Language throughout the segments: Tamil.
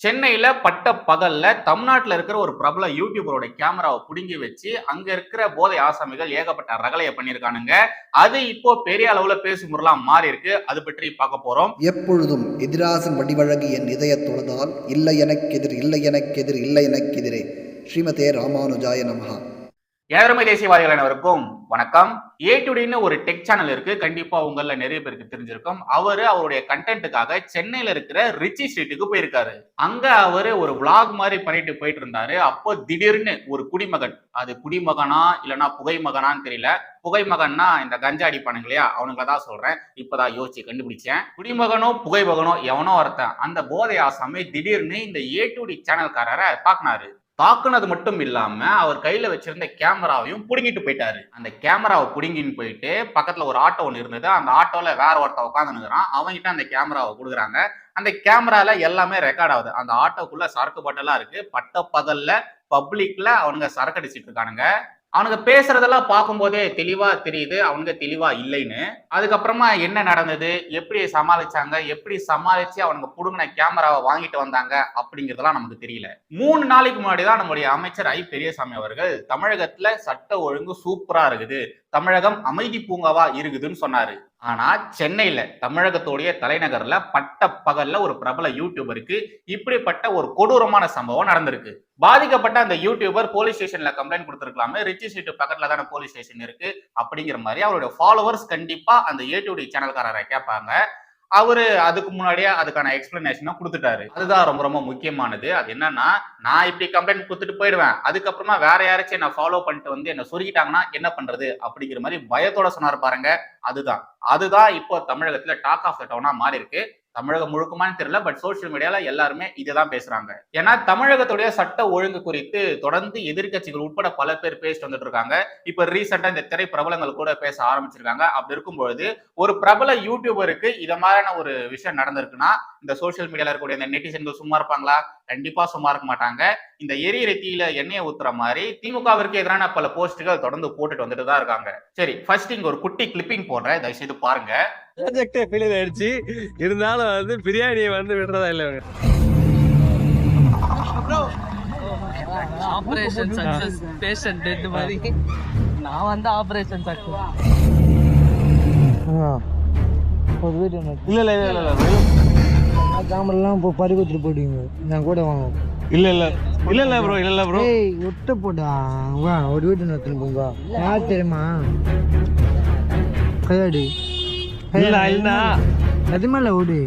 சென்னையில் பட்ட பகலில் தமிழ்நாட்டில் இருக்கிற ஒரு பிரபல யூடியூபரோட கேமராவை பிடுங்கி வச்சு அங்கே இருக்கிற போதை ஆசாமிகள் ஏகப்பட்ட ரகலையை பண்ணியிருக்கானுங்க. அது இப்போ பெரிய அளவில் பேசும் பொருளாக மாறி இருக்கு. அது பற்றி பார்க்க போகிறோம் எப்பொழுதும் எதிராசன் வடிவழகு என் இதயத் தொழுதால் இல்லை எனக்கெதிர் இல்லை எனக்கெதிர் இல்லை எனக்கெதிரே ஸ்ரீமதே ராமானுஜாய நமகா ஏழமை தேசியவாதிகள் அனைவருக்கும் வணக்கம் ஏ டுடின்னு ஒரு டெக் சேனல் இருக்கு. கண்டிப்பா உங்கள நிறைய பேருக்கு தெரிஞ்சிருக்கும். அவரு அவருடைய கண்டென்ட்டுக்காக சென்னையில இருக்கிற ரிச்சி ஸ்ட்ரீட்டுக்கு போயிருக்காரு. அங்க அவரு ஒரு விளாக் மாதிரி பண்ணிட்டு போயிட்டு இருந்தாரு அப்போ திடீர்னு ஒரு குடிமகன். அது குடிமகனா இல்லைன்னா புகைமகனான்னு தெரியல. புகைமகன்னா இந்த கஞ்சா அடிப்பானுங்க இல்லையா? அவனுங்கள தான் சொல்றேன். இப்பதான் யோசிச்சு கண்டுபிடிச்சேன். குடிமகனோ புகைமகனோ எவனோ ஒருத்தன். அந்த போதை ஆசாமி திடீர்னு இந்த ஏ டுடி சேனல்காரரை தாக்குனாரு தாக்குனது மட்டும் இல்லாம அவர் கையில வச்சிருந்த கேமராவையும் புடுங்கிட்டு போயிட்டாரு. அந்த கேமராவை புடுங்கின்னு போயிட்டு பக்கத்துல ஒரு ஆட்டோ ஒன்று இருந்தது. அந்த ஆட்டோல வேற ஒருத்த உட்காந்துனுக்குறான் அவங்ககிட்ட அந்த கேமராவை கொடுக்குறாங்க. அந்த கேமரால எல்லாமே ரெக்கார்ட் ஆகுது. அந்த ஆட்டோக்குள்ள சரக்கு பாட்டெல்லாம் இருக்கு. பட்ட பகல்ல பப்ளிக்ல அவனுங்க சரக்கு அடிச்சிட்டு இருக்கானுங்க. அவனுங்க பேசுறதெல்லாம் பார்க்கும்போதே தெளிவா தெரியுது. அவனுங்க தெளிவா இல்லைன்னு. அதுக்கப்புறமா என்ன நடந்தது? எப்படி சமாளிச்சாங்க? எப்படி சமாளிச்சு அவனுங்க புடுங்கின கேமராவை வாங்கிட்டு வந்தாங்க? அப்படிங்கிறதெல்லாம் நமக்கு தெரியல. மூணு நாளைக்கு முன்னாடி தான் நம்முடைய அமைச்சர் ஐ பெரியசாமி அவர்கள் தமிழகத்துல சட்ட ஒழுங்கு சூப்பரா இருக்குது. தமிழகம் அமைதி பூங்காவா இருக்குதுன்னு சொன்னாரு. ஆனா சென்னையில தமிழகத்துடைய தலைநகர்ல பட்ட பகல்ல ஒரு பிரபல யூடியூபருக்கு இப்படிப்பட்ட ஒரு கொடூரமான சம்பவம் நடந்திருக்கு. பாதிக்கப்பட்ட அந்த யூடியூபர் போலீஸ் ஸ்டேஷன்ல கம்ப்ளைண்ட் கொடுத்துருக்கலாமே. ரிச்சி சீட்டு பக்கத்துல தானே போலீஸ் ஸ்டேஷன் இருக்கு அப்படிங்கிற மாதிரி அவருடைய ஃபாலோவர்ஸ் கண்டிப்பா அந்த ஏடியூடி சேனல்காரரை கேட்பாங்க. அவரு அதுக்கு முன்னாடியே அதுக்கான எக்ஸ்பிளனேஷனை கொடுத்துட்டாரு. அதுதான் ரொம்ப ரொம்ப முக்கியமானது. அது என்னன்னா நான் இப்படி கம்ப்ளைண்ட் கொடுத்துட்டு போயிடுவேன். அதுக்கப்புறமா வேற யாராச்சும் என்ன ஃபாலோ பண்ணிட்டு வந்து என்ன சொருகிட்டாங்கன்னா என்ன பண்றது? அப்படிங்கிற மாதிரி பயத்தோட சொன்னார் பாருங்க. அதுதான். அதுதான் இப்போ தமிழகத்துல டாக் ஆஃப் த டவுனா மாறி இருக்கு தமிழகம் முழுக்குமான்னு தெரியல பட் சோசியல் மீடியால எல்லாருமே இதுதான் பேசுறாங்க. ஏன்னா தமிழகத்துடைய சட்ட ஒழுங்கு குறித்து தொடர்ந்து எதிர்க்கட்சிகள் உட்பட பல பேர் பேசிட்டு வந்துட்டு இருக்காங்க. இப்ப ரீசெண்டா இந்த திரை பிரபலங்கள் கூட பேச ஆரம்பிச்சிருக்காங்க. அப்படி இருக்கும்பொழுது ஒரு பிரபல யூடியூபருக்கு இத மாதிரியான ஒரு விஷயம் நடந்திருக்குன்னா இந்த சோசியல் மீடியால இருக்கக்கூடிய இந்த நெட்டிசன்கள் சும்மா இருப்பாங்களா? கண்டிப்பா சும்மா இருக்க மாட்டாங்க. இந்த எரிய ரெத்தியில எண்ணெயை ஊத்துற மாதிரி திமுகவிற்கு எதிரான பல போஸ்டுகள் தொடர்ந்து போட்டுட்டு வந்துட்டு தான் இருக்காங்க. சரி ஃபர்ஸ்ட் இங்க ஒரு குட்டி கிளிப்பிங் போடுறேன். தயவு செய்து பாருங்க. ப்ராஜெக்டே ஃபெயிலியர் ஆயிடுச்சு. இருந்தாலும் வந்து பிரியாணியை வந்து விடுறதா இல்லை இவங்க. ஆபரேஷன் சக்சஸ் பேஷண்ட் டெட் மாதிரி. நான் வந்து ஆபரேஷன் சக்சஸ் ஒரு வீடு இல்ல இல்ல இல்ல இல்ல கேமரெல்லாம் இப்போ பறி கொடுத்துட்டு போயிடுவீங்க நான் கூட வாங்க இல்ல இல்ல. இல்ல இல்ல ப்ரோ இல்ல இல்ல ப்ரோ ஏய் ஒட்ட போடா. வா ஒரு வீடு நடத்துன்னு போங்க. யார் தெரியுமா? கையாடி. இல்ல இல்ல. எதுமே ஓடு.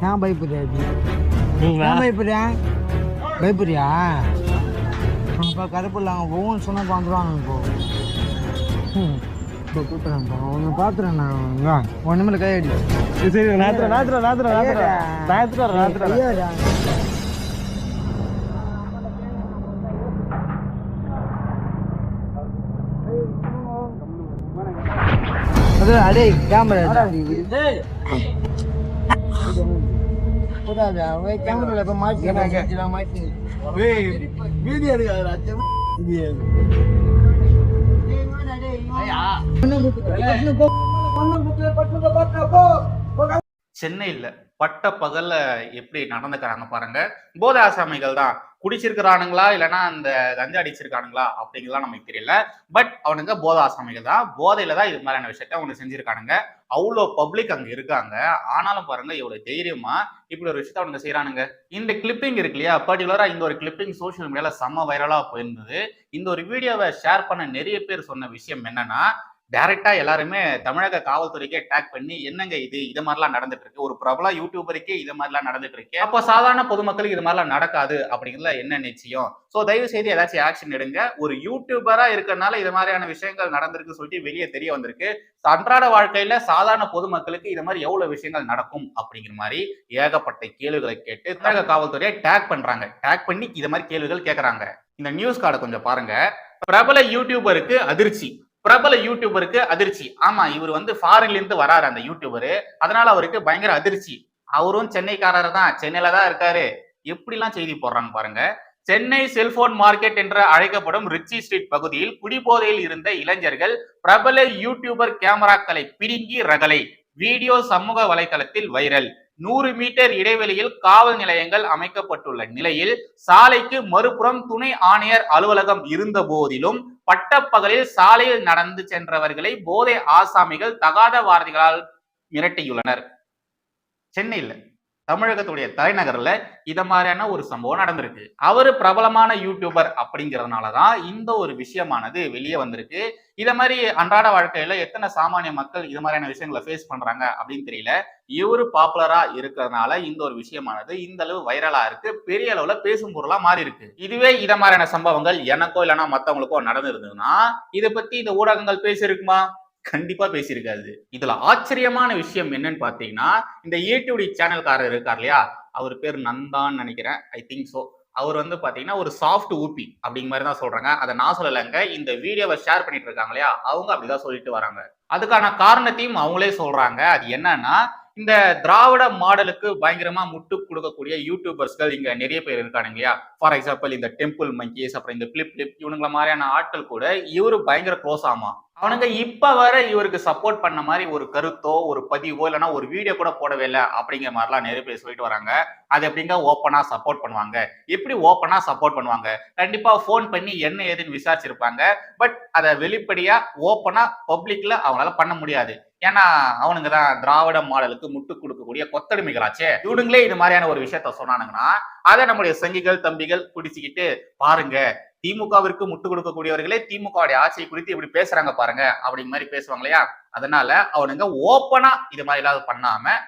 நான் பயப்படுறியா இது ஏன் பயப்படுறியா பயப்படுறியா? இப்போ கருப்பில் அவங்க ஒவ்வொன்று சொன்னால் வந்துடுவாங்க இப்போ. ம். இப்போ கூப்பிட்றேன்ப்பா உன்னை பார்த்துறேன் நான். ஒன்றுமே கையாடி சரி நாத்திர நாத்திர கையாடா அது அடே கேமரா கேமரா இப்ப மாட்டி மாட்டி வீடியோ எடுக்காத சென்னையில் பட்ட பகல்ல எப்படி நடந்துக்கிறாங்க பாருங்க. போதை ஆசாமிகள் தான். குடிச்சிருக்கிறானுங்களா? இல்லைன்னா அந்த கஞ்சா அடிச்சிருக்கானுங்களா? அப்படிங்கலாம் நமக்கு தெரியல. பட் அவனுங்க போதை ஆசாமிகள் தான். போதையில தான் இது மாதிரியான விஷயத்த அவங்க செஞ்சிருக்கானுங்க. அவ்வளோ பப்ளிக் அங்கே இருக்காங்க. ஆனாலும் பாருங்க இவ்வளோ தைரியமா இப்படி ஒரு விஷயத்த அவனுங்க செய்யறானுங்க இந்த கிளிப்பிங் இருக்கு இல்லையா? பர்டிகுலராக இந்த ஒரு கிளிப்பிங் சோஷியல் மீடியாவில் செம்ம வைரலாக போயிருந்தது. இந்த ஒரு வீடியோவை ஷேர் பண்ண நிறைய பேர் சொன்ன விஷயம் என்னன்னா டைரக்டா எல்லாருமே தமிழக காவல்துறைக்கே டேக் பண்ணி என்னங்க இது? இது மாதிரிலாம் நடந்துட்டு இருக்கு ஒரு பிரபல யூடியூபருக்கே இது மாதிரிலாம் நடந்துட்டு இருக்கு அப்போ சாதாரண பொதுமக்களுக்கு இது மாதிரிலாம் நடக்காது அப்படிங்கிறதுல என்ன நிச்சயம்? ஸோ தயவு செய்து ஏதாச்சும் ஆக்ஷன் எடுங்க. ஒரு யூடியூபரா இருக்கிறனால இது மாதிரியான விஷயங்கள் நடந்திருக்கு சொல்லிட்டு வெளியே தெரிய வந்திருக்கு. அன்றாட வாழ்க்கையில சாதாரண பொதுமக்களுக்கு இது மாதிரி எவ்வளவு விஷயங்கள் நடக்கும் அப்படிங்கிற மாதிரி ஏகப்பட்ட கேள்விகளை கேட்டு தமிழக காவல்துறையை டேக் பண்றாங்க. டேக் பண்ணி இது மாதிரி கேள்விகள் கேட்கறாங்க இந்த நியூஸ் கார்டை கொஞ்சம் பாருங்க. பிரபல யூடியூபருக்கு அதிர்ச்சி. பிரபல யூடியூபருக்கு அதிர்ச்சி. ஆமா இவர் வந்து ஃபாரின்ல இருந்து வராரு அந்த யூடியூபரு அதனால அவருக்கு பயங்கர அதிர்ச்சி. அவரும் சென்னைக்காரர் தான். சென்னையில தான் இருக்காரு. எப்படிலாம் செய்தி போடுறாங்க பாருங்க. சென்னை செல்போன் மார்க்கெட் என்று அழைக்கப்படும் ரிச்சி ஸ்ட்ரீட் பகுதியில் குடிபோதையில் இருந்த இளைஞர்கள் பிரபல யூடியூபர் கேமராக்களை பிடுங்கி ரகலை. வீடியோ சமூக வலைதளத்தில் வைரல். நூறு மீட்டர் இடைவெளியில் காவல் நிலையங்கள் அமைக்கப்பட்டுள்ள நிலையில் சாலைக்கு மறுபுறம் துணை ஆணையர் அலுவலகம் இருந்த போதிலும் பட்டப்பகலில் சாலையில் நடந்து சென்றவர்களை போதை ஆசாமிகள் தகாத வார்த்தைகளால் மிரட்டியுள்ளனர். சென்னையில் தமிழகத்துடைய தலைநகர்ல இத மாதிரியான ஒரு சம்பவம் நடந்திருக்கு. அவர் பிரபலமான யூடியூபர் அப்படிங்கறதுனாலதான் இந்த ஒரு விஷயமானது வெளியே வந்திருக்கு. இத மாதிரி அன்றாட வாழ்க்கையில எத்தனை சாமானிய மக்கள் இது மாதிரியான விஷயங்களை ஃபேஸ் பண்றாங்க அப்படின்னு தெரியல. இவரு பாப்புலரா இருக்கிறதுனால இந்த ஒரு விஷயமானது இந்த அளவு வைரலா இருக்கு. பெரிய அளவுல பேசும் பொருளா மாறி இருக்கு. இதுவே இத மாதிரியான சம்பவங்கள் எனக்கோ இல்லைன்னா மத்தவங்களுக்கோ நடந்திருந்ததுன்னா இதை பத்தி இந்த ஊடகங்கள் பேசியிருக்குமா? கண்டிப்பா பேசியிருக்காது இதுல ஆச்சரியமான விஷயம் என்னன்னு பாத்தீங்கன்னா இந்த ஏடிடி சேனல்காரர் இருக்கார் இல்லையா? அவர் பேர் நந்தான்னு நினைக்கிறேன். ஐ திங்க் சோ அவர் வந்து பாத்தீங்கன்னா ஒரு சாஃப்ட் ஊப்பி அப்படிங்கிற மாதிரி தான் சொல்றாங்க. அதை நான் சொல்லலைங்க. இந்த வீடியோவை ஷேர் பண்ணிட்டு இருக்காங்க இல்லையா? அவங்க அப்படிதான் சொல்லிட்டு வராங்க. அதுக்கான காரணத்தையும் அவங்களே சொல்றாங்க. அது என்னன்னா இந்த திராவிட மாடலுக்கு பயங்கரமா முட்டு கொடுக்கக்கூடிய யூடியூபர்ஸ்கள் இங்க நிறைய பேர் இருக்கானுங்க இல்லையா? ஃபார் எக்ஸாம்பிள் இந்த டெம்பிள் மங்கீஸ் அப்புறம் இந்த பிளிப் பிளிப் இவனுங்கள மாதிரியான ஆட்கள் கூட இவரு பயங்கர க்ளோஸ் ஆமா. அவனுங்க இப்ப வர இவருக்கு சப்போர்ட் பண்ண மாதிரி ஒரு கருத்தோ ஒரு பதிவோ இல்லைன்னா ஒரு வீடியோ கூட போடவே இல்லை அப்படிங்கிற மாதிரிலாம் நிறைய பேர் சொல்லிட்டு வராங்க. அது எப்படிங்க ஓப்பனா சப்போர்ட் பண்ணுவாங்க? எப்படி ஓப்பனா சப்போர்ட் பண்ணுவாங்க? கண்டிப்பா ஃபோன் பண்ணி என்ன ஏதுன்னு விசாரிச்சிருப்பாங்க. பட் அதை வெளிப்படையா ஓப்பனா பப்ளிக்ல அவங்களால பண்ண முடியாது. ஏன்னா அவனுங்க தான் திராவிட மாடலுக்கு முட்டு கொடுக்கக்கூடிய கொத்தடிமைகளாச்சே. இவனுங்களே இது மாதிரியான ஒரு விஷயத்த சொன்னானுங்கன்னா அதை நம்முடைய சங்கிகள் தம்பிகள் பிடிச்சிக்கிட்டு பாருங்க திமுகவிற்கு முட்டு கொடுக்கக்கூடியவர்களே திமுகவுடைய ஆட்சியை குறித்து இப்படி பேசுறாங்க பாருங்க அப்படிங்கிற மாதிரி பேசுவாங்க இல்லையா? அதனால அவனுங்க ஓப்பனா இது மாதிரி இல்லாத பண்ணாம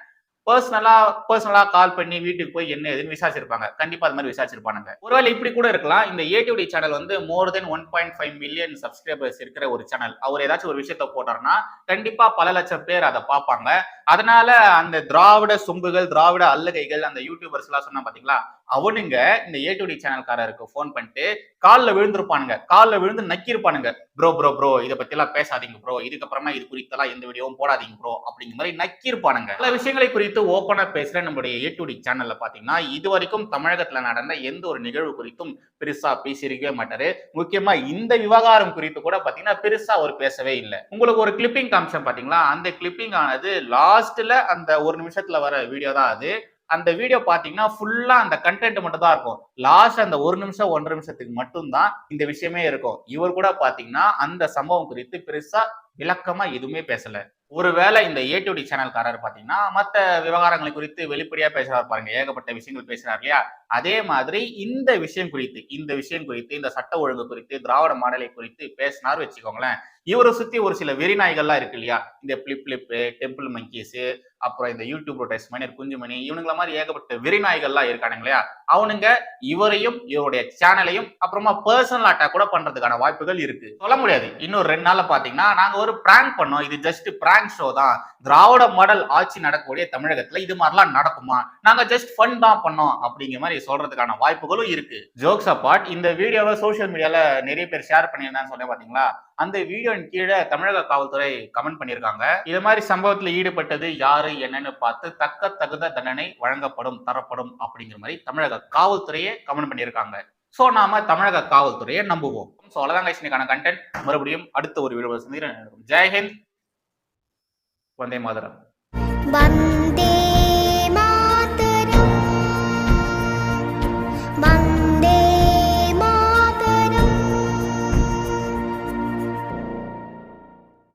பர்சனலா பர்சனலா கால் பண்ணி வீட்டுக்கு போய் என்ன ஏதுன்னு விசாரிச்சிருப்பாங்க. கண்டிப்பா அது மாதிரி விசாரிச்சிருப்பானுங்க. ஒருவேளை இப்படி கூட இருக்கலாம். இந்த ஏடிஓடி சேனல் வந்து more than one point five million subscribers இருக்கிற ஒரு சேனல் அவர் ஏதாச்சும் ஒரு விஷயத்த போட்டாருன்னா கண்டிப்பா பல லட்சம் பேர் அதை பார்ப்பாங்க. அதனால அந்த திராவிட சொம்புகள் திராவிட அல்லகைகள் அந்த யூடியூபர்ஸ் எல்லாம் சொன்னா பாத்தீங்களா? அவனுங்க இந்த ஏடிடி சேனல்காரருக்கு ஃபோன் பண்ணிட்டு காலில் விழுந்திருப்பானுங்க. காலில் விழுந்து நக்கியிருப்பானுங்க. ப்ரோ ப்ரோ ப்ரோ இதை பற்றிலாம் பேசாதீங்க ப்ரோ இதுக்கப்புறமா இது குறித்தெல்லாம் எந்த வீடியோவும் போடாதீங்க ப்ரோ அப்படிங்கிற மாதிரி நக்கியிருப்பானுங்க. பல விஷயங்களை குறித்து ஓப்பனா பேசுற நம்மளுடைய ஏடிடி சேனலில் பார்த்தீங்கன்னா இது வரைக்கும் தமிழகத்தில் நடந்த எந்த ஒரு நிகழ்வு குறித்தும் பெருசாக பேசியிருக்கவே மாட்டாரு. முக்கியமாக இந்த விவகாரம் குறித்து கூட பார்த்தீங்கன்னா பெருசாக அவர் பேசவே இல்லை. உங்களுக்கு ஒரு கிளிப்பிங் காமிச்சேன் பார்த்தீங்களா அந்த கிளிப்பிங் ஆனது லாஸ்ட்டில் அந்த ஒரு நிமிஷத்தில் வர வீடியோ தான் அது. அந்த வீடியோ பார்த்தீங்கன்னா ஃபுல்லா அந்த கண்டென்ட் மட்டும் தான் இருக்கும். லாஸ்ட் அந்த ஒரு நிமிஷம் ஒன்றரை நிமிஷத்துக்கு மட்டும்தான் இந்த விஷயமே இருக்கும். இவர் கூட பார்த்தீங்கன்னா அந்த சம்பவம் குறித்து பெருசா விளக்கமா எதுவுமே பேசல. ஒருவேளை இந்த ஏடிடி சேனல்காரர் பாத்தீங்கன்னா மத்த விவகாரங்களை குறித்து வெளிப்படையா பேசுறாரு பாருங்க. ஏகப்பட்ட விஷயங்கள் பேசுறாரு இல்லையா? அதே மாதிரி இந்த விஷயம் குறித்து இந்த விஷயம் குறித்து இந்த சட்ட ஒழுங்கு குறித்து திராவிட மாடலை குறித்து பேசினார் வச்சுக்கோங்களேன். இவரை சுத்தி ஒரு சில வெறிநாய்கள்லாம் இருக்கு இல்லையா? இந்த பிளிப் பிளிப்பு டெம்பிள் மங்கீஸ் அப்புறம் இந்த யூடியூப் டெஸ்ட் மணியர் குஞ்சுமணி இவனுங்கள மாதிரி ஏகப்பட்ட வெறிநாய்கள்லாம் இருக்கானுங்க இல்லையா? அவனுங்க இவரையும் இவருடைய சேனலையும் அப்புறமா பர்சனல் அட்டாக் கூட பண்றதுக்கான வாய்ப்புகள் இருக்கு. சொல்ல முடியாது. இன்னும் ரெண்டு நாள்ல பாத்தீங்கன்னா நாங்க ஒரு பிராங்க் பண்ணோம். இது ஜஸ்ட் பிராங்க் ஷோ தான். திராவிட மாடல் ஆட்சி நடக்கக்கூடிய தமிழகத்துல இது மாதிரிலாம் நடக்குமா? நாங்க ஜஸ்ட் ஃபன் தான் பண்ணோம் அப்படிங்கிற மாதிரி சொல்றதுக்கான வாய்ப்புகளும் இருக்கு. ஜோக்ஸ் அப்பாட் இந்த வீடியோவை சோஷியல் மீடியால நிறைய பேர் ஷேர் பண்ணியிருந்தான்னு சொன்னேன் பாத்தீங்களா? அந்த வீடியோவின் கீழே தமிழக காவல்துறை கமெண்ட் பண்ணியிருக்காங்க. இது மாதிரி சம்பவத்துல ஈடுபட்டது யாரு என்னன்னு பார்த்து தக்க தகுந்த தண்டனை வழங்கப்படும் தரப்படும் அப்படிங்கிற மாதிரி தமிழக காவல்துறையே கமெண்ட் பண்ணியிருக்காங்க. சோ நாம தமிழக காவல்துறையை நம்புவோம். ஸோ அவ்வளோதான் guys. கண்டென்ட் மறுபடியும் அடுத்த ஒரு வீடியோ சந்திக்கிறேன். ஜெய்ஹிந்த் வந்தே மாதரம். வந்தே